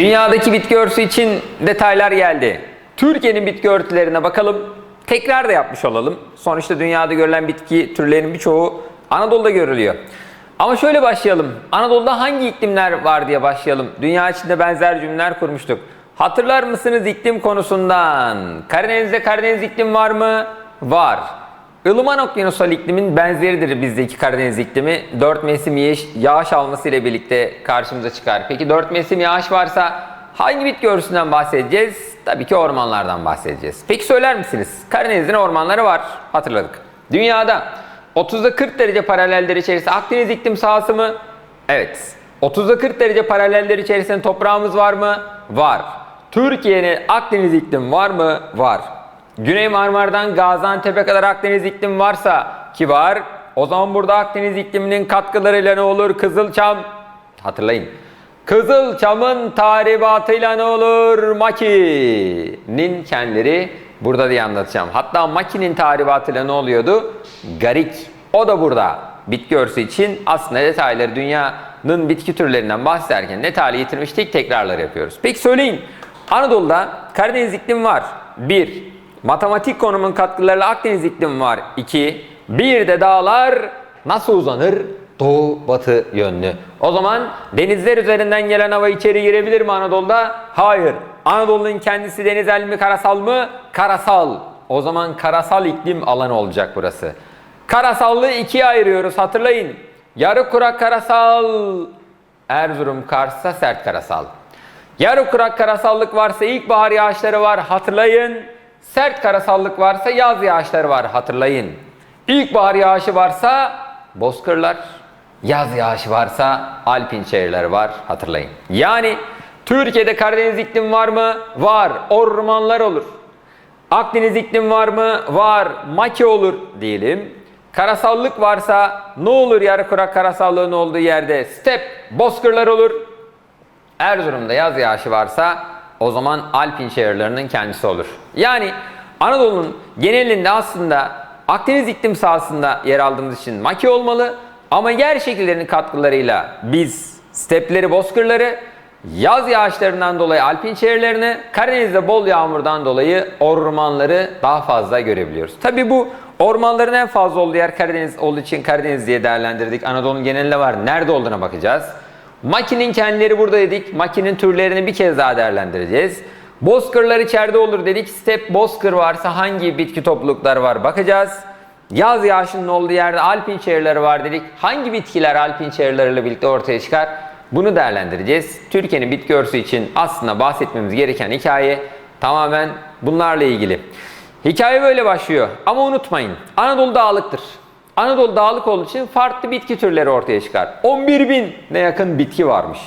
Dünyadaki bitki örtüsü için detaylar geldi. Türkiye'nin bitki örtülerine bakalım. Tekrar da yapmış olalım. Sonuçta dünyada görülen bitki türlerinin birçoğu Anadolu'da görülüyor. Ama şöyle başlayalım. Anadolu'da hangi iklimler var diye başlayalım. Dünya içinde benzer cümleler kurmuştuk. Hatırlar mısınız iklim konusundan? Karadeniz'de Karadeniz iklim var mı? Var. Ilıman okyanusal iklimin benzeridir bizdeki Karadeniz iklimi. Dört mevsim yağış, yağış alması ile birlikte karşımıza çıkar. Peki dört mevsim yağış varsa hangi bitki örtüsünden bahsedeceğiz? Tabii ki ormanlardan bahsedeceğiz. Peki söyler misiniz? Karadeniz'in ormanları var. Hatırladık. Dünyada 30'da 40 derece paraleller içerisinde Akdeniz iklim sahası mı? Evet. 30'da 40 derece paraleller içerisinde toprağımız var mı? Var. Türkiye'nin Akdeniz iklim var mı? Var. Güney Marmara'dan Gaziantep'e kadar Akdeniz iklim varsa ki var. O zaman burada Akdeniz ikliminin katkılarıyla ne olur? Kızılçam. Hatırlayın. Kızılçam'ın tahribatıyla ne olur? Maki'nin kendileri burada diye anlatacağım. Hatta Maki'nin tahribatıyla ne oluyordu? Garik. O da burada. Bitki örtüsü için aslında detayları dünyanın bitki türlerinden bahsederken detaylı getirmiştik. Tekrarlar yapıyoruz. Peki söyleyin. Anadolu'da Karadeniz iklim var. 1. Matematik konumun katkılarıyla Akdeniz iklim var. 2. Bir de dağlar nasıl uzanır? Doğu batı yönlü. O zaman denizler üzerinden gelen hava içeri girebilir mi Anadolu'da? Hayır. Anadolu'nun kendisi denizel mi karasal mı? Karasal. O zaman karasal iklim alanı olacak burası. Karasallığı ikiye ayırıyoruz hatırlayın. Yarı kurak karasal, Erzurum Kars'ta sert karasal. Yarı kurak karasallık varsa ilkbahar yağışları var hatırlayın. Sert karasallık varsa yaz yağışları var hatırlayın. İlkbahar yağışı varsa bozkırlar, yaz yağışı varsa alpin şehirler var hatırlayın. Yani Türkiye'de Karadeniz iklim var mı? Var. Ormanlar olur. Akdeniz iklim var mı? Var. Maki olur diyelim. Karasallık varsa ne olur yarı kurak karasallığın olduğu yerde? Step, bozkırlar olur. Erzurum'da yaz yağışı varsa o zaman Alpin şehirlerinin kendisi olur. Yani Anadolu'nun genelinde aslında Akdeniz iklim sahasında yer aldığımız için maki olmalı ama yer şekillerinin katkılarıyla biz stepleri, bozkırları, yaz yağışlarından dolayı Alpin şehirlerini, Karadeniz'de bol yağmurdan dolayı ormanları daha fazla görebiliyoruz. Tabi bu ormanların en fazla olduğu yer Karadeniz olduğu için Karadeniz diye değerlendirdik. Anadolu'nun genelinde var. Nerede olduğuna bakacağız. Makinin kendileri burada dedik. Makinin türlerini bir kez daha değerlendireceğiz. Bozkırlar içeride olur dedik. Step bozkır varsa hangi bitki toplulukları var bakacağız. Yaz yağışının olduğu yerde alpin şehirleri var dedik. Hangi bitkiler alpin şehirleriyle birlikte ortaya çıkar? Bunu değerlendireceğiz. Türkiye'nin bitki örtüsü için aslında bahsetmemiz gereken hikaye tamamen bunlarla ilgili. Hikaye böyle başlıyor. Ama unutmayın Anadolu dağlıktır. Anadolu dağlık olduğu için farklı bitki türleri ortaya çıkar. 11 bin ne yakın bitki varmış.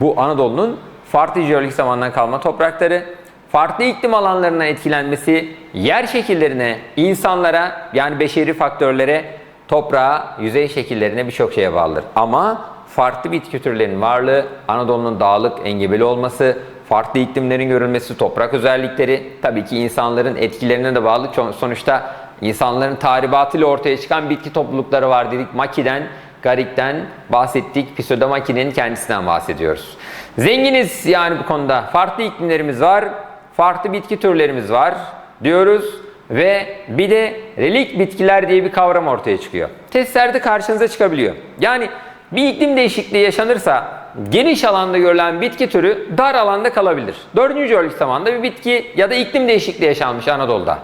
Bu Anadolu'nun farklı jeolojik zamandan kalma toprakları, farklı iklim alanlarına etkilenmesi, yer şekillerine, insanlara yani beşeri faktörlere, toprağa, yüzey şekillerine birçok şeye bağlıdır. Ama farklı bitki türlerinin varlığı, Anadolu'nun dağlık, engebeli olması, farklı iklimlerin görülmesi, toprak özellikleri, tabii ki insanların etkilerine de bağlı. Sonuçta insanların tahribatıyla ortaya çıkan bitki toplulukları var dedik. Maki'den, Garik'ten bahsettik. Pseudomaki'nin kendisinden bahsediyoruz. Zenginiz yani bu konuda. Farklı iklimlerimiz var, farklı bitki türlerimiz var diyoruz. Ve bir de relik bitkiler diye bir kavram ortaya çıkıyor. Testlerde karşınıza çıkabiliyor. Yani bir iklim değişikliği yaşanırsa geniş alanda görülen bitki türü dar alanda kalabilir. Dördüncü jeolojik zamanda bir bitki ya da iklim değişikliği yaşanmış Anadolu'da.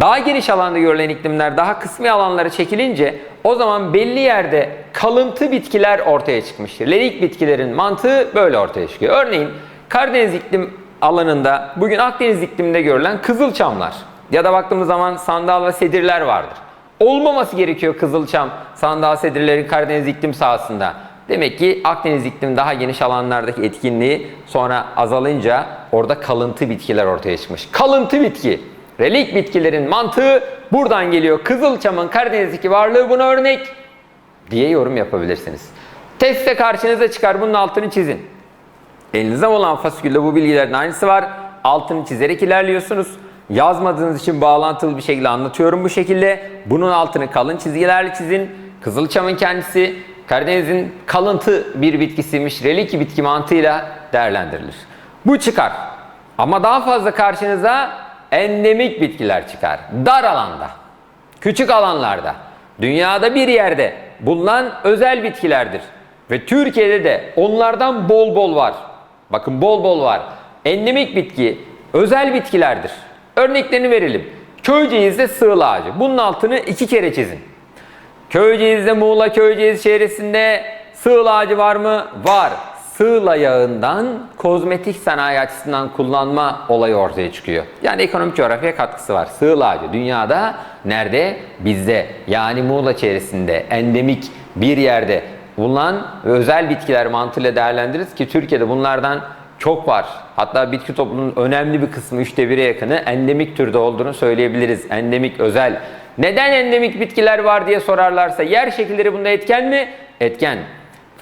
Daha geniş alanda görülen iklimler daha kısmi alanlara çekilince o zaman belli yerde kalıntı bitkiler ortaya çıkmıştır. Lerik bitkilerin mantığı böyle ortaya çıkıyor. Örneğin Karadeniz iklim alanında bugün Akdeniz ikliminde görülen kızılçamlar ya da baktığımız zaman sandal ve sedirler vardır. Olmaması gerekiyor kızılçam, sandal sedirlerin Karadeniz iklim sahasında. Demek ki Akdeniz iklim daha geniş alanlardaki etkinliği sonra azalınca orada kalıntı bitkiler ortaya çıkmış. Kalıntı bitki. Relik bitkilerin mantığı buradan geliyor. Kızılçamın Karadeniz'deki varlığı buna örnek diye yorum yapabilirsiniz. Testte karşınıza çıkar. Bunun altını çizin. Elinizde olan fasikülde bu bilgilerin aynısı var. Altını çizerek ilerliyorsunuz. Yazmadığınız için bağlantılı bir şekilde anlatıyorum bu şekilde. Bunun altını kalın çizgilerle çizin. Kızılçamın kendisi Karadeniz'in kalıntı bir bitkisiymiş. Reliki bitki mantığıyla değerlendirilir. Bu çıkar. Ama daha fazla karşınıza endemik bitkiler çıkar. Dar alanda, küçük alanlarda, dünyada bir yerde bulunan özel bitkilerdir. Ve Türkiye'de de onlardan bol bol var. Bakın bol bol var. Endemik bitki özel bitkilerdir. Örneklerini verelim. Köyceğiz'de sığıl ağacı. Bunun altını iki kere çizin. Köyceğiz'de Muğla Köyceğiz çevresinde sığıl ağacı var mı? Var. Sığla yağından kozmetik sanayi açısından kullanma olayı ortaya çıkıyor. Yani ekonomik coğrafyaya katkısı var. Sığıl ağacı dünyada nerede? Bizde. Yani Muğla çevresinde endemik bir yerde bulunan özel bitkiler mantığıyla değerlendiririz ki Türkiye'de bunlardan çok var. Hatta bitki toplumunun önemli bir kısmı üçte bire yakını endemik türde olduğunu söyleyebiliriz. Endemik, özel. Neden endemik bitkiler var diye sorarlarsa yer şekilleri bunda etken mi? Etken.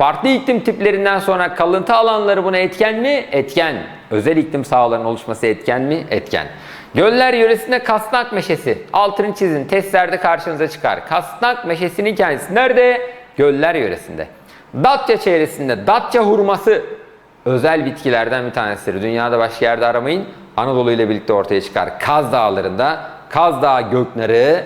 Farklı iklim tiplerinden sonra kalıntı alanları buna etken mi? Etken. Özel iklim sahalarının oluşması etken mi? Etken. Göller yöresinde kasnak meşesi. Altını çizin. Testlerde karşınıza çıkar. Kasnak meşesinin kendisi nerede? Göller yöresinde. Datça çevresinde Datça hurması özel bitkilerden bir tanesidir. Dünyada başka yerde aramayın. Anadolu ile birlikte ortaya çıkar. Kaz Dağları'nda Kaz Dağı göknarı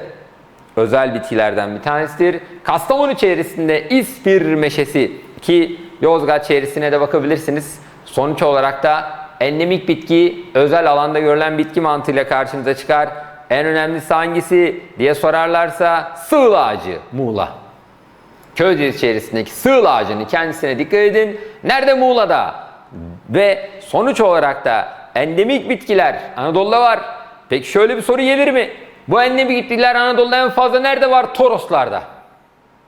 özel bitkilerden bir tanesidir. Kastamonu çevresinde İspir meşesi ki Yozgat çevresine de bakabilirsiniz. Sonuç olarak da endemik bitki özel alanda görülen bitki mantığıyla karşınıza çıkar. En önemlisi hangisi diye sorarlarsa sığıl ağacı Muğla. Köyceğiz içerisindeki sığıl ağacının kendisine dikkat edin. Nerede Muğla'da? Ve sonuç olarak da endemik bitkiler Anadolu'da var. Peki şöyle bir soru gelir mi? Bu endemik bitkiler Anadolu'da en fazla nerede var? Toroslarda.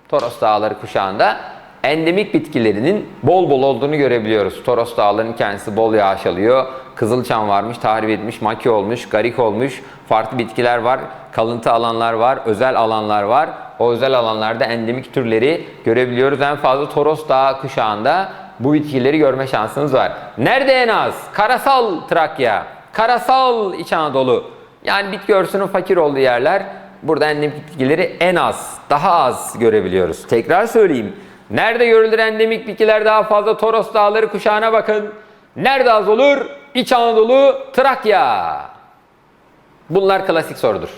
Toros Dağları kuşağında endemik bitkilerinin bol bol olduğunu görebiliyoruz. Toros Dağları'nın kendisi bol yağış alıyor. Kızılçam varmış, tahrip etmiş, maki olmuş, garik olmuş. Farklı bitkiler var, kalıntı alanlar var, özel alanlar var. O özel alanlarda endemik türleri görebiliyoruz. En fazla Toros Dağı kuşağında bu bitkileri görme şansınız var. Nerede en az? Karasal Trakya, karasal İç Anadolu. Yani bitki örtüsünün fakir olduğu yerler burada endemik bitkileri en az, daha az görebiliyoruz. Tekrar söyleyeyim. Nerede görülür endemik bitkiler daha fazla? Toros Dağları kuşağına bakın. Nerede az olur? İç Anadolu, Trakya. Bunlar klasik sorudur.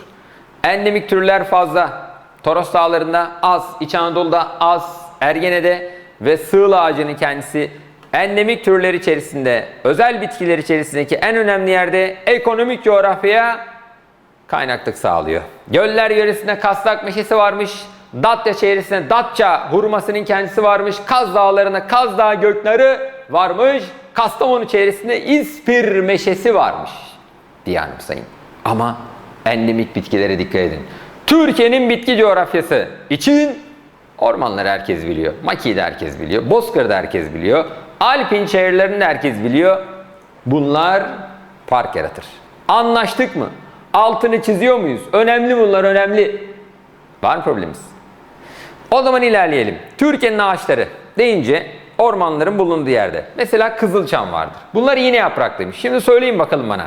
Endemik türler fazla. Toros Dağları'nda az, İç Anadolu'da az, Ergene'de ve sığıl ağacının kendisi endemik türler içerisinde, özel bitkiler içerisindeki en önemli yerde ekonomik coğrafyaya kaynaklık sağlıyor. Göller yöresinde Kastak meşesi varmış. Datça çevresinde Datça hurmasının kendisi varmış. Kaz Dağları'nda Kaz Dağı göknarı varmış. Kastamonu çevresinde İspir meşesi varmış. diye anımsayın. Ama endemik bitkilere dikkat edin. Türkiye'nin bitki coğrafyası için ormanları herkes biliyor. Maki'yi de herkes biliyor. Bozkır'da herkes biliyor. Alpin çevrelerinde herkes biliyor. Bunlar fark yaratır. Anlaştık mı? Altını çiziyor muyuz? Önemli bunlar önemli. Var mı problemimiz? O zaman ilerleyelim. Türkiye'nin ağaçları deyince ormanların bulunduğu yerde. Mesela kızılçam vardır. Bunlar iğne yapraklıymış. Şimdi söyleyin bakalım bana.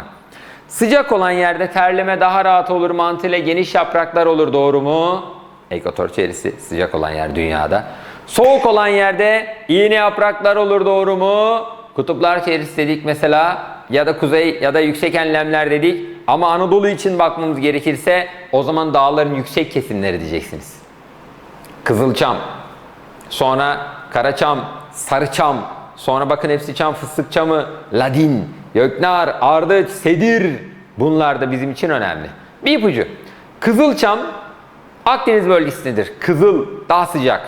Sıcak olan yerde terleme daha rahat olur mantığıyla geniş yapraklar olur doğru mu? Ekvator çevresi sıcak olan yer dünyada. Soğuk olan yerde iğne yapraklar olur doğru mu? Kutuplar çevresi dedik mesela ya da kuzey ya da yüksek enlemler dedik. Ama Anadolu için bakmamız gerekirse o zaman dağların yüksek kesimleri diyeceksiniz. Kızılçam, sonra karaçam, sarıçam, sonra bakın hepsi çam, fıstık çamı, ladin, göknar, ardıç, sedir. Bunlar da bizim için önemli. Bir ipucu. Kızılçam Akdeniz bölgesindedir. Kızıl, daha sıcak.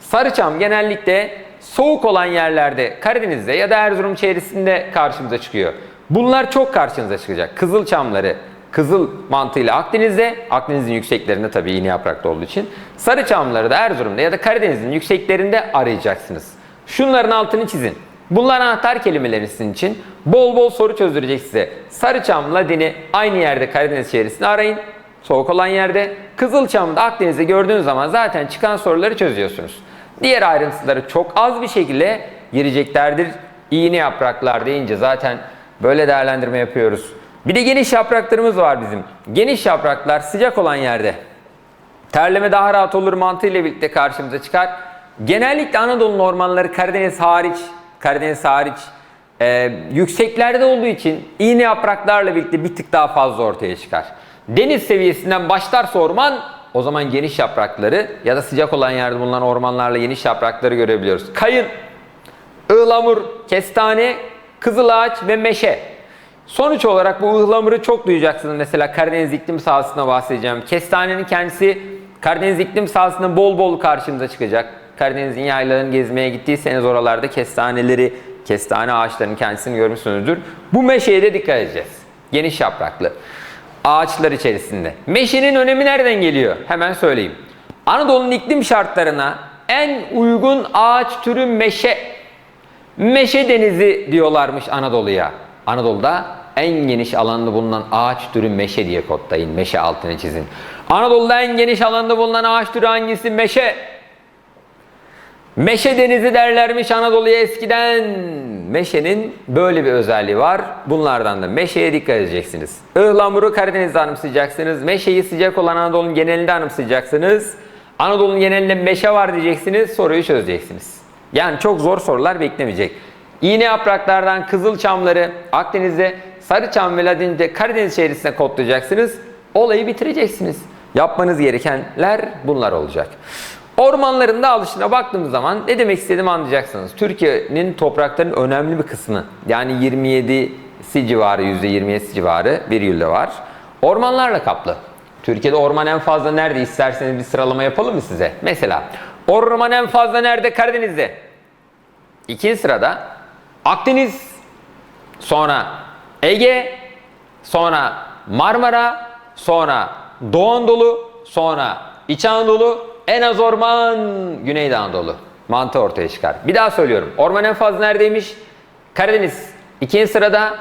Sarıçam genellikle soğuk olan yerlerde Karadeniz'de ya da Erzurum çevresinde karşımıza çıkıyor. Bunlar çok karşınıza çıkacak. Kızıl çamları, kızıl mantığıyla Akdeniz'de, Akdeniz'in yükseklerinde tabii iğne yapraklı olduğu için. Sarı çamları da Erzurum'da ya da Karadeniz'in yükseklerinde arayacaksınız. Şunların altını çizin. Bunlar anahtar kelimeleri sizin için. Bol bol soru çözdürecek size. Sarıçam, Ladin'i aynı yerde Karadeniz çevresinde arayın. Soğuk olan yerde. Kızılçam'da Akdeniz'de gördüğünüz zaman zaten çıkan soruları çözüyorsunuz. Diğer ayrıntıları çok az bir şekilde gireceklerdir. İğne yapraklar deyince zaten böyle değerlendirme yapıyoruz. Bir de geniş yapraklarımız var bizim. Geniş yapraklar sıcak olan yerde. Terleme daha rahat olur mantığıyla birlikte karşımıza çıkar. Genellikle Anadolu ormanları Karadeniz hariç, Karadeniz hariç e, yükseklerde olduğu için iğne yapraklarla birlikte bir tık daha fazla ortaya çıkar. Deniz seviyesinden başlarsa orman o zaman geniş yaprakları ya da sıcak olan yerde bulunan ormanlarla geniş yaprakları görebiliyoruz. Kayın, ıhlamur, kestane, kızılağaç ve meşe. Sonuç olarak bu ıhlamuru çok duyacaksınız. Mesela Karadeniz iklim sahasında bahsedeceğim. Kestanenin kendisi Karadeniz iklim sahasında bol bol karşımıza çıkacak. Karadeniz'in yaylalarını gezmeye gittiyseniz oralarda kestaneleri, kestane ağaçlarının kendisini görmüşsünüzdür. Bu meşeye de dikkat edeceğiz. Geniş yapraklı. Ağaçlar içerisinde. Meşenin önemi nereden geliyor? Hemen söyleyeyim. Anadolu'nun iklim şartlarına en uygun ağaç türü meşe. Meşe denizi diyorlarmış Anadolu'ya. Anadolu'da en geniş alanda bulunan ağaç türü meşe diye kodlayın. Meşe altını çizin. Anadolu'da en geniş alanda bulunan ağaç türü hangisi? Meşe. Meşe denizi derlermiş Anadolu'ya eskiden. Meşenin böyle bir özelliği var. Bunlardan da meşeye dikkat edeceksiniz. Ihlamuru Karadeniz'de anımsayacaksınız. Meşeyi sıcak olan Anadolu'nun genelinde anımsayacaksınız. Anadolu'nun genelinde meşe var diyeceksiniz. Soruyu çözeceksiniz. Yani çok zor sorular beklemeyecek. İğne yapraklardan kızılçamları Akdeniz'de, Sarıçam ve Ladin'de Karadeniz şehrisine kodlayacaksınız. Olayı bitireceksiniz. Yapmanız gerekenler bunlar olacak. Ormanların dağılışına baktığımız zaman ne demek istediğimi anlayacaksınız. Türkiye'nin topraklarının önemli bir kısmı yani 27'si civarı %27'si civarı bir yılda var. Ormanlarla kaplı. Türkiye'de orman en fazla nerede isterseniz bir sıralama yapalım mı size? Mesela orman en fazla nerede? Karadeniz'de. İkinci sırada Akdeniz, sonra Ege, sonra Marmara, sonra Doğu Anadolu, sonra İç Anadolu, en az orman Güneydoğu Anadolu. Mantı ortaya çıkar. Bir daha söylüyorum. Orman en fazla neredeymiş? Karadeniz. ikinci sırada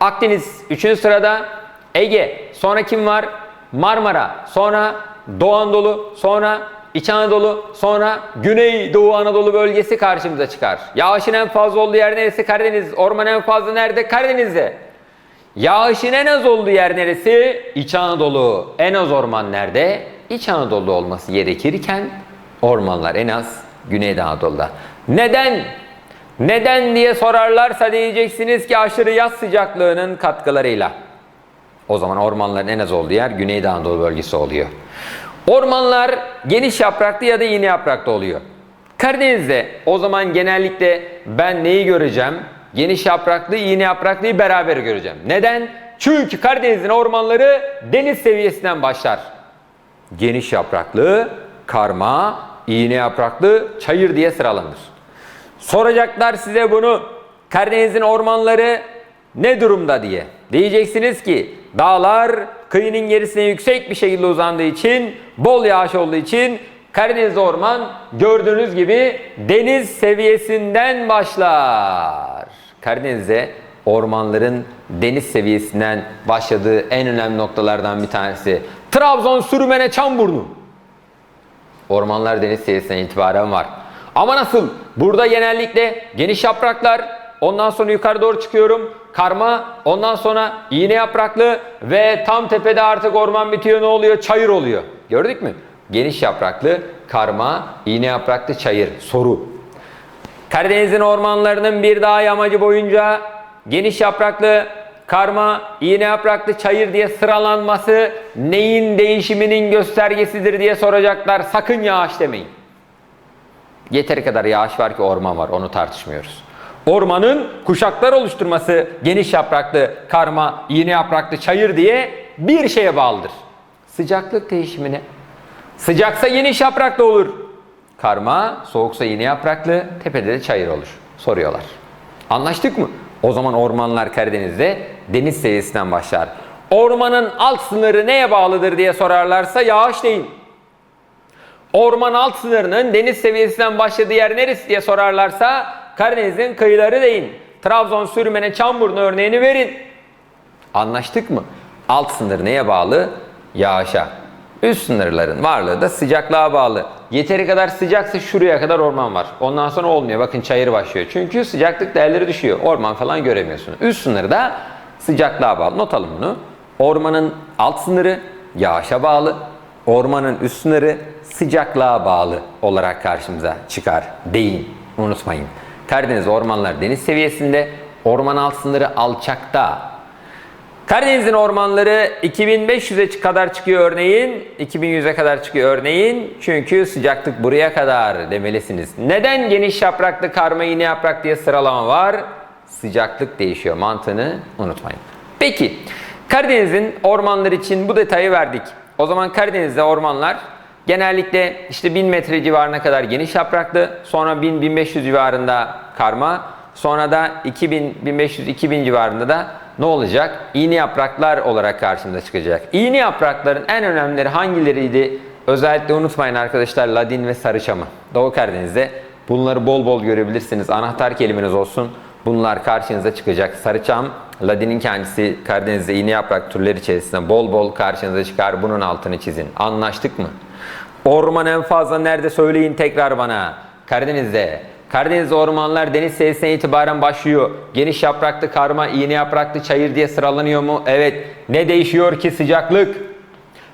Akdeniz. Üçüncü sırada Ege. Sonra kim var? Marmara. Sonra Doğu Anadolu. Sonra İç Anadolu. Sonra Güneydoğu Anadolu bölgesi karşımıza çıkar. Yağışın en fazla olduğu yer neresi? Karadeniz. Orman en fazla nerede? Karadeniz'de. Yağışın en az olduğu yer neresi? İç Anadolu. En az orman nerede? İç Anadolu'da olması gerekirken ormanlar en az Güneydoğu Anadolu'da. Neden? Neden diye sorarlarsa diyeceksiniz ki aşırı yaz sıcaklığının katkılarıyla. O zaman ormanların en az olduğu yer Güneydoğu Anadolu bölgesi oluyor. Ormanlar geniş yapraklı ya da iğne yapraklı oluyor. Karadeniz'de o zaman genellikle ben neyi göreceğim? Geniş yapraklı, iğne yapraklıyı beraber göreceğim. Neden? Çünkü Karadeniz'in ormanları deniz seviyesinden başlar. Geniş yapraklı, karma, iğne yapraklı, çayır diye sıralanır. Soracaklar size bunu. Karadeniz'in ormanları ne durumda diye. Diyeceksiniz ki dağlar kıyının gerisine yüksek bir şekilde uzandığı için, bol yağış olduğu için Karadeniz orman gördüğünüz gibi deniz seviyesinden başlar. Karadeniz'de ormanların deniz seviyesinden başladığı en önemli noktalardan bir tanesi Trabzon Sürmene Çamburnu. Ormanlar deniz seviyesinden itibaren var. Ama nasıl? Burada genellikle geniş yapraklar, ondan sonra yukarı doğru çıkıyorum. Karma, ondan sonra iğne yapraklı ve tam tepede artık orman bitiyor ne oluyor? Çayır oluyor. Gördük mü? Geniş yapraklı, karma, iğne yapraklı çayır. Soru. Karadeniz'in ormanlarının bir dağ yamacı boyunca geniş yapraklı, karma, iğne yapraklı çayır diye sıralanması neyin değişiminin göstergesidir diye soracaklar. Sakın yağış demeyin. Yeteri kadar yağış var ki orman var. Onu tartışmıyoruz. Ormanın kuşaklar oluşturması geniş yapraklı, karma, iğne yapraklı çayır diye bir şeye bağlıdır. Sıcaklık değişimine. Sıcaksa geniş yapraklı olur. Karma, soğuksa iğne yapraklı, tepede de çayır olur. Soruyorlar. Anlaştık mı? O zaman ormanlar Karadeniz'de deniz seviyesinden başlar. Ormanın alt sınırı neye bağlıdır diye sorarlarsa yağış değil. Orman alt sınırının deniz seviyesinden başladığı yer neresi diye sorarlarsa Karadeniz'in kıyıları deyin. Trabzon, Sürmene, Çamburnu örneğini verin. Anlaştık mı? Alt sınır neye bağlı? Yağışa. Üst sınırların varlığı da sıcaklığa bağlı. Yeteri kadar sıcaksa şuraya kadar orman var. Ondan sonra olmuyor. Bakın çayır başlıyor. Çünkü sıcaklık değerleri düşüyor. Orman falan göremiyorsunuz. Üst sınır da sıcaklığa bağlı. Not bunu. Ormanın alt sınırı yağışa bağlı. Ormanın üst sınırı sıcaklığa bağlı olarak karşımıza çıkar. Deyin. Unutmayın. Karadeniz ormanlar deniz seviyesinde, orman alt sınırı alçakta. Karadeniz'in ormanları 2500'e kadar çıkıyor örneğin. 2100'e kadar çıkıyor örneğin. Çünkü sıcaklık buraya kadar demelisiniz. Neden geniş yapraklı karma iğne yaprak diye sıralama var? Sıcaklık değişiyor mantığını unutmayın. Peki Karadeniz'in ormanları için bu detayı verdik. O zaman Karadeniz'de ormanlar genellikle işte 1000 metre civarına kadar geniş yapraklı, sonra 1000-1500 civarında karma, sonra da 2000-1500-2000 civarında da ne olacak? İğne yapraklar olarak karşımıza çıkacak. İğne yaprakların en önemlileri hangileriydi? Özellikle unutmayın arkadaşlar Ladin ve Sarıçam'ı. Doğu Karadeniz'de bunları bol bol görebilirsiniz. Anahtar kelimeniz olsun. Bunlar karşınıza çıkacak. Sarıçam, Ladin'in kendisi Karadeniz'de iğne yaprak türleri içerisinde bol bol karşınıza çıkar. Bunun altını çizin. Anlaştık mı? Orman en fazla nerede söyleyin tekrar bana. Karadeniz'de. Karadeniz'de ormanlar deniz seviyesinden itibaren başlıyor. Geniş yapraklı karma, iğne yapraklı çayır diye sıralanıyor mu? Evet. Ne değişiyor ki sıcaklık?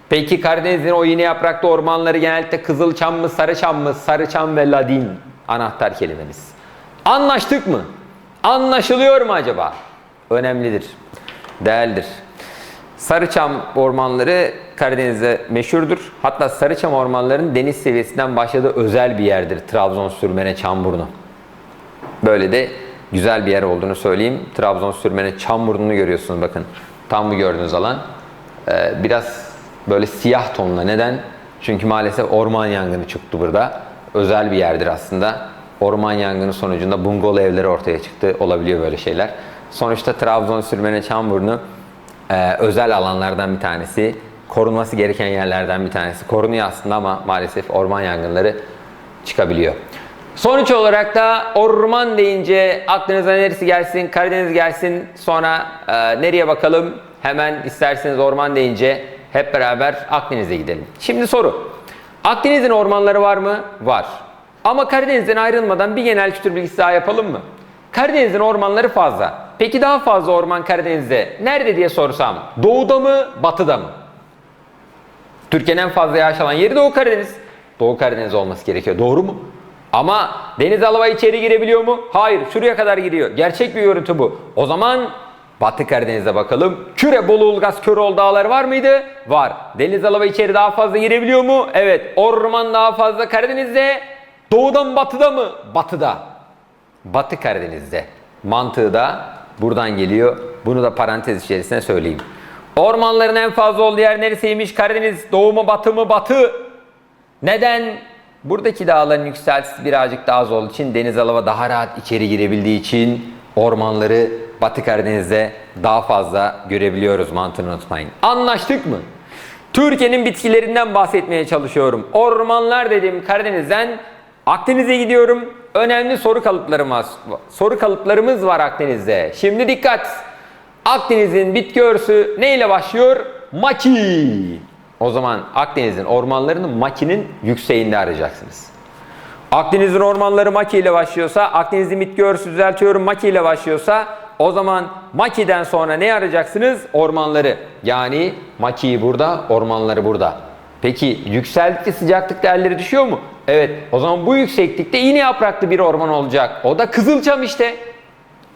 Peki Karadeniz'in o iğne yapraklı ormanları genellikle Kızılçam mı, Sarıçam mı? Sarıçam ve Ladin anahtar kelimemiz. Anlaştık mı? Anlaşılıyor mu acaba? Önemlidir. Değerlidir. Sarıçam ormanları Karadeniz'de meşhurdur. Hatta Sarıçam ormanlarının deniz seviyesinden başladığı özel bir yerdir. Trabzon Sürmene Çamburnu. Böyle de güzel bir yer olduğunu söyleyeyim. Trabzon Sürmene Çamburnu'nu görüyorsunuz bakın. Tam bu gördüğünüz alan. Ee, biraz böyle siyah tonla. Neden? Çünkü maalesef orman yangını çıktı burada. Özel bir yerdir aslında. Orman yangını sonucunda bungalov evleri ortaya çıktı. Olabiliyor böyle şeyler. Sonuçta Trabzon Sürmene Çamburnu ee, özel alanlardan bir tanesi. Korunması gereken yerlerden bir tanesi. Korunuyor aslında ama maalesef orman yangınları çıkabiliyor. Sonuç olarak da orman deyince aklınıza neresi gelsin? Karadeniz gelsin. Sonra e, nereye bakalım? Hemen isterseniz orman deyince hep beraber Akdeniz'e gidelim. Şimdi soru. Akdeniz'in ormanları var mı? Var. Ama Karadeniz'den ayrılmadan bir genel kültür bilgisi daha yapalım mı? Karadeniz'in ormanları fazla. Peki daha fazla orman Karadeniz'de nerede diye sorsam doğuda mı batıda mı? Türkiye'nin en fazla yağış alan yeri Doğu Karadeniz. Doğu Karadeniz olması gerekiyor. Doğru mu? Ama deniz alava içeri girebiliyor mu? Hayır. Şuraya kadar giriyor. Gerçek bir görüntü bu. O zaman Batı Karadeniz'e bakalım. Küre, Bolu, Ulgaz, Köroğlu dağları var mıydı? Var. Deniz alava içeri daha fazla girebiliyor mu? Evet. Orman daha fazla Karadeniz'de. Doğuda mı batıda mı? Batıda. Batı Karadeniz'de. Mantığı da buradan geliyor. Bunu da parantez içerisine söyleyeyim. Ormanların en fazla olduğu yer neresiymiş? Karadeniz, doğu mu, batı mı? Batı. Neden? Buradaki dağların yükseltisi birazcık daha az olduğu için deniz alava daha rahat içeri girebildiği için ormanları Batı Karadeniz'de daha fazla görebiliyoruz mantığını unutmayın. Anlaştık mı? Türkiye'nin bitkilerinden bahsetmeye çalışıyorum. Ormanlar dedim Karadeniz'den Akdeniz'e gidiyorum. Önemli soru kalıplarım var. Soru kalıplarımız var Akdeniz'de. Şimdi dikkat. Akdeniz'in bitki örtüsü neyle başlıyor? Maki. O zaman Akdeniz'in ormanlarını makinin yükseğinde arayacaksınız. Akdeniz'in ormanları maki ile başlıyorsa, Akdeniz'in bitki örtüsü düzeltiyorum maki ile başlıyorsa o zaman makiden sonra ne arayacaksınız? Ormanları. Yani makiyi burada, ormanları burada. Peki yükseldikçe sıcaklık değerleri düşüyor mu? Evet. O zaman bu yükseklikte iğne yapraklı bir orman olacak. O da Kızılçam işte.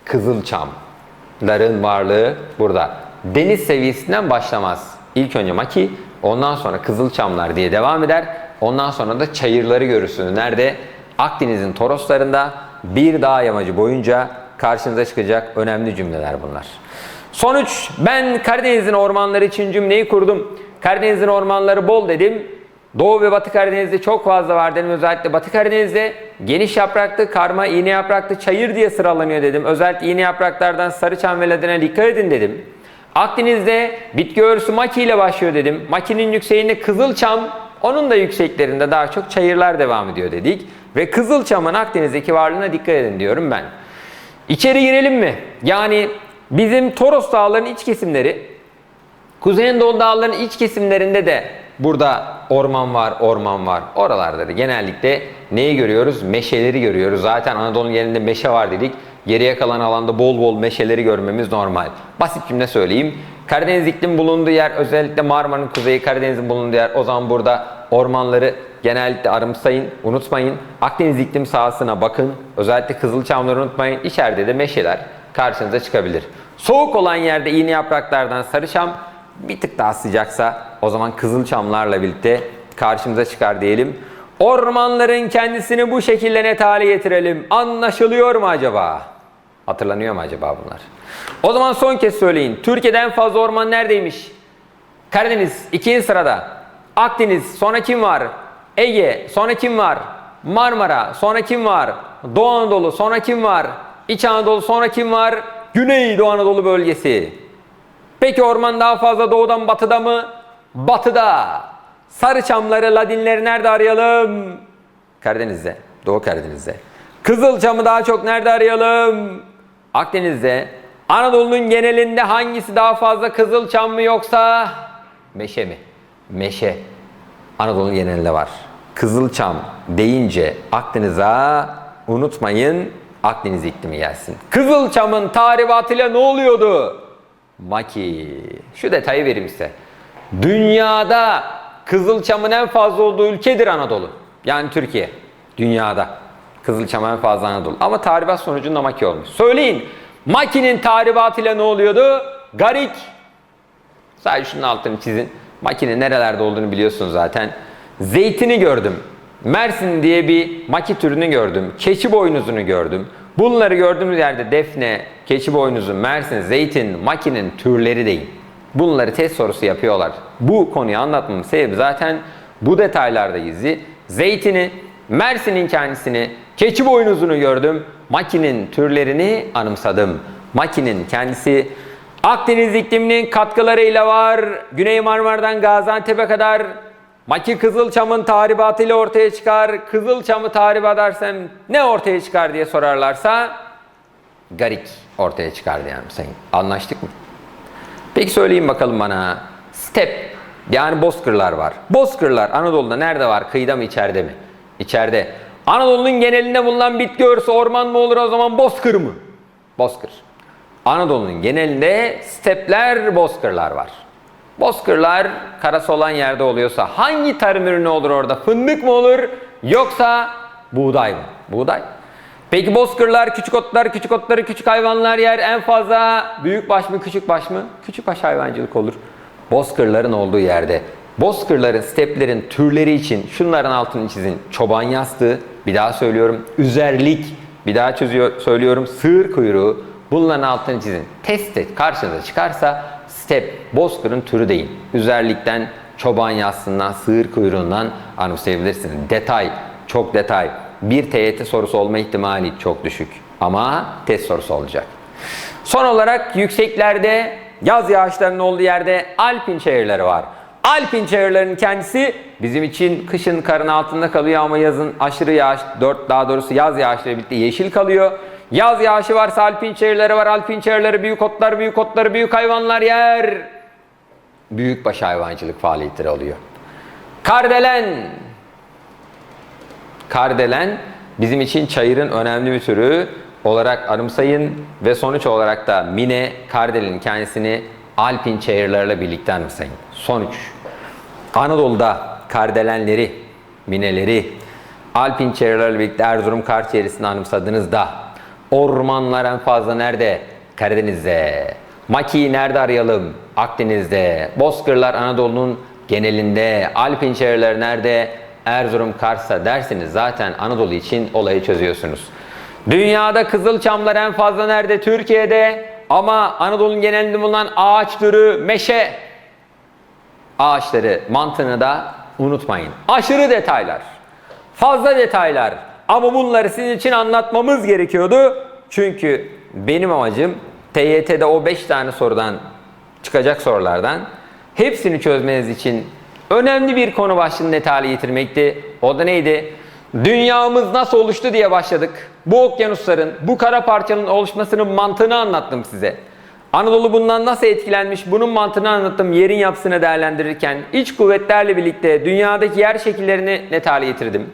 Kızılçamların varlığı burada. Deniz seviyesinden başlamaz. İlk önce maki, ondan sonra Kızılçamlar diye devam eder. Ondan sonra da çayırları görürsünüz. Nerede? Akdeniz'in Toroslarında bir dağ yamacı boyunca karşınıza çıkacak önemli cümleler bunlar. Sonuç ben Karadeniz'in ormanları için cümleyi kurdum. Karadeniz'in ormanları bol dedim. Doğu ve Batı Karadeniz'de çok fazla var dedim. Özellikle Batı Karadeniz'de geniş yapraklı, karma, iğne yapraklı, çayır diye sıralanıyor dedim. Özellikle iğne yapraklardan sarıçam ve ladine dikkat edin dedim. Akdeniz'de bitki örtüsü maki ile başlıyor dedim. Makinin yükseğinde kızılçam, onun da yükseklerinde daha çok çayırlar devam ediyor dedik. Ve kızılçamın Akdeniz'deki varlığına dikkat edin diyorum ben. İçeri girelim mi? Yani bizim Toros Dağları'nın iç kesimleri, Kuzey Anadolu Dağları'nın iç kesimlerinde de burada orman var, orman var. Oralarda da genellikle neyi görüyoruz? Meşeleri görüyoruz. Zaten Anadolu'nun yerinde meşe var dedik. Geriye kalan alanda bol bol meşeleri görmemiz normal. Basit cümle söyleyeyim. Karadeniz iklim bulunduğu yer özellikle Marmara'nın kuzeyi Karadeniz'in bulunduğu yer. O zaman burada ormanları genellikle arımsayın, unutmayın. Akdeniz iklim sahasına bakın. Özellikle Kızılçamları unutmayın. İçeride de meşeler, karşınıza çıkabilir. Soğuk olan yerde iğne yapraklardan sarıçam, bir tık daha sıcaksa o zaman kızılçamlarla birlikte karşımıza çıkar diyelim. Ormanların kendisini bu şekilde net hale getirelim. Anlaşılıyor mu acaba? Hatırlanıyor mu acaba bunlar? O zaman son kez söyleyin. Türkiye'de en fazla orman neredeymiş? Karadeniz ikinci sırada. Akdeniz sonra kim var? Ege sonra kim var? Marmara sonra kim var? Doğu Anadolu sonra kim var? İç Anadolu sonra kim var? Güney Doğu Anadolu bölgesi. Peki orman daha fazla doğudan batıda mı? Batıda. Sarıçamları, Ladinleri nerede arayalım? Karadeniz'de. Doğu Karadeniz'de. Kızılçam'ı daha çok nerede arayalım? Akdeniz'de. Anadolu'nun genelinde hangisi daha fazla Kızılçam mı yoksa meşe mi? Meşe. Anadolu'nun genelinde var. Kızılçam deyince Akdeniz'e unutmayın Akdeniz iklimi gelsin. Kızılçam'ın tahribatıyla ne oluyordu? Maki. Şu detayı vereyim size. Dünyada Kızılçam'ın en fazla olduğu ülkedir Anadolu. Yani Türkiye. Dünyada. Kızılçam en fazla Anadolu. Ama tahribat sonucunda Maki olmuş. Söyleyin. Maki'nin tahribatıyla ne oluyordu? Garik. Sadece şunun altını çizin. Makine nerelerde olduğunu biliyorsunuz zaten. Zeytini gördüm. Mersin diye bir maki türünü gördüm. Keçi boynuzunu gördüm. Bunları gördüğümüz yerde defne, keçi boynuzu, mersin, zeytin, makinin türleri değil. Bunları test sorusu yapıyorlar. Bu konuyu anlatmamın sebebi zaten bu detaylarda gizli. Zeytini, Mersin'in kendisini, keçi boynuzunu gördüm. Makinin türlerini anımsadım. Makinin kendisi Akdeniz ikliminin katkılarıyla var. Güney Marmara'dan Gaziantep'e kadar Maki Kızılçam'ın tahribatıyla ortaya çıkar. Kızılçam'ı tahrip edersem ne ortaya çıkar diye sorarlarsa Garik ortaya çıkar yani sayın. Anlaştık mı? Peki söyleyin bakalım bana. Step yani bozkırlar var. Bozkırlar Anadolu'da nerede var? Kıyıda mı içeride mi? İçeride. Anadolu'nun genelinde bulunan bitki örtüsü orman mı olur o zaman bozkır mı? Bozkır. Anadolu'nun genelinde stepler, bozkırlar var. Bozkırlar karası olan yerde oluyorsa hangi tarım ürünü olur orada? Fındık mı olur yoksa buğday mı? Buğday. Peki bozkırlar, küçük otlar, küçük otları küçük hayvanlar yer. En fazla büyük baş mı, küçük baş mı? Küçük baş hayvancılık olur. Bozkırların olduğu yerde. Bozkırların, steplerin türleri için şunların altını çizin. Çoban yastığı, bir daha söylüyorum. Üzerlik, bir daha çözüyor, söylüyorum. Sığır kuyruğu, bunların altını çizin. Test et, karşınıza çıkarsa step, bozkırın türü değil. Üzerlikten, çoban yastığından, sığır kuyruğundan anımsayabilirsiniz. Detay, çok detay. Bir TYT sorusu olma ihtimali çok düşük. Ama test sorusu olacak. Son olarak yükseklerde yaz yağışlarının olduğu yerde alpin şehirleri var. Alpin şehirlerin kendisi bizim için kışın karın altında kalıyor ama yazın aşırı yağış, dört daha doğrusu yaz yağışları birlikte yeşil kalıyor. Yaz yağışı varsa alpin şehirleri var. Alpin şehirleri büyük otlar, büyük otları, büyük hayvanlar yer. Büyükbaş hayvancılık faaliyetleri oluyor. Kardelen. Kardelen bizim için çayırın önemli bir türü olarak anımsayın ve sonuç olarak da Mine Kardelen'in kendisini Alpin çayırlarıyla birlikte anımsayın. Sonuç. Anadolu'da kardelenleri, mineleri, Alpin çayırlarıyla birlikte Erzurum kar çeğrisini anımsadığınızda ormanlar en fazla nerede? Karadeniz'de. Maki'yi nerede arayalım? Akdeniz'de. Bozkırlar Anadolu'nun genelinde. Alpin çayırları nerede? Erzurum, Kars'ta dersiniz zaten Anadolu için olayı çözüyorsunuz. Dünyada kızılçamlar en fazla nerede? Türkiye'de. Ama Anadolu'nun genelinde bulunan ağaç türü meşe ağaçları mantığını da unutmayın. Aşırı detaylar. Fazla detaylar. Ama bunları sizin için anlatmamız gerekiyordu. Çünkü benim amacım TYT'de o 5 tane sorudan çıkacak sorulardan hepsini çözmeniz için önemli bir konu başlığını hale getirmekti. O da neydi? Dünyamız nasıl oluştu diye başladık. Bu okyanusların, bu kara parçanın oluşmasının mantığını anlattım size. Anadolu bundan nasıl etkilenmiş bunun mantığını anlattım yerin yapısını değerlendirirken. iç kuvvetlerle birlikte dünyadaki yer şekillerini hale getirdim.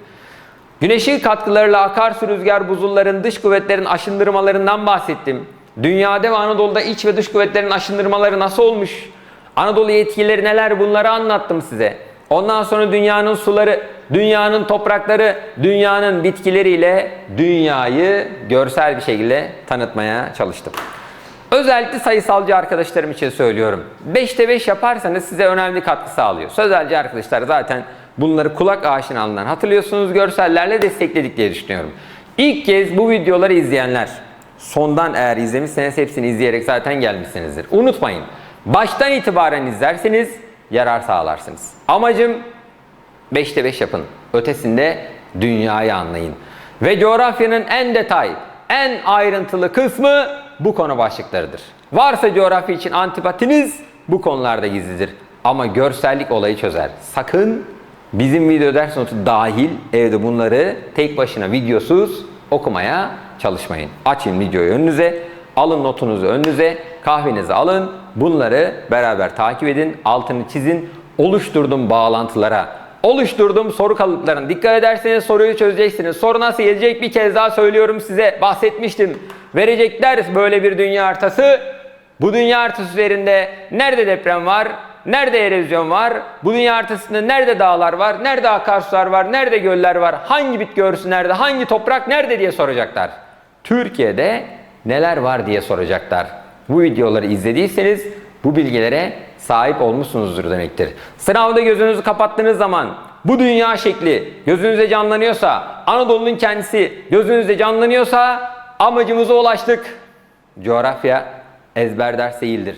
Güneşin katkılarıyla akarsu rüzgar buzulların dış kuvvetlerin aşındırmalarından bahsettim. Dünyada ve Anadolu'da iç ve dış kuvvetlerin aşındırmaları nasıl olmuş? Anadolu etkileri neler bunları anlattım size. Ondan sonra dünyanın suları dünyanın toprakları, dünyanın bitkileriyle dünyayı görsel bir şekilde tanıtmaya çalıştım. Özellikle sayısalcı arkadaşlarım için söylüyorum. 5'te 5 yaparsanız size önemli katkı sağlıyor. Sözelci arkadaşlar zaten bunları kulak aşinalığından hatırlıyorsunuz. Görsellerle destekledik diye düşünüyorum. İlk kez bu videoları izleyenler, sondan eğer izlemişseniz hepsini izleyerek zaten gelmişsinizdir. Unutmayın, baştan itibaren izlerseniz yarar sağlarsınız. Amacım 5'te 5 yapın. Ötesinde dünyayı anlayın. Ve coğrafyanın en detay, en ayrıntılı kısmı bu konu başlıklarıdır. Varsa coğrafya için antipatiniz bu konularda gizlidir. Ama görsellik olayı çözer. Sakın bizim video ders notu dahil evde bunları tek başına videosuz okumaya çalışmayın. Açın videoyu önünüze, alın notunuzu önünüze, kahvenizi alın. Bunları beraber takip edin, altını çizin, oluşturduğum bağlantılara, oluşturduğum soru kalıplarına dikkat ederseniz soruyu çözeceksiniz. Soru nasıl gelecek bir kez daha söylüyorum size. Bahsetmiştim. Verecekler böyle bir dünya haritası. Bu dünya haritası üzerinde nerede deprem var? Nerede erozyon var? Bu dünya haritasında nerede dağlar var? Nerede akarsular var? Nerede göller var? Hangi bitki örtüsü nerede? Hangi toprak nerede diye soracaklar. Türkiye'de neler var diye soracaklar. Bu videoları izlediyseniz bu bilgilere sahip olmuşsunuzdur demektir. Sınavda gözünüzü kapattığınız zaman bu dünya şekli gözünüzde canlanıyorsa, Anadolu'nun kendisi gözünüzde canlanıyorsa amacımıza ulaştık. Coğrafya ezber ders değildir.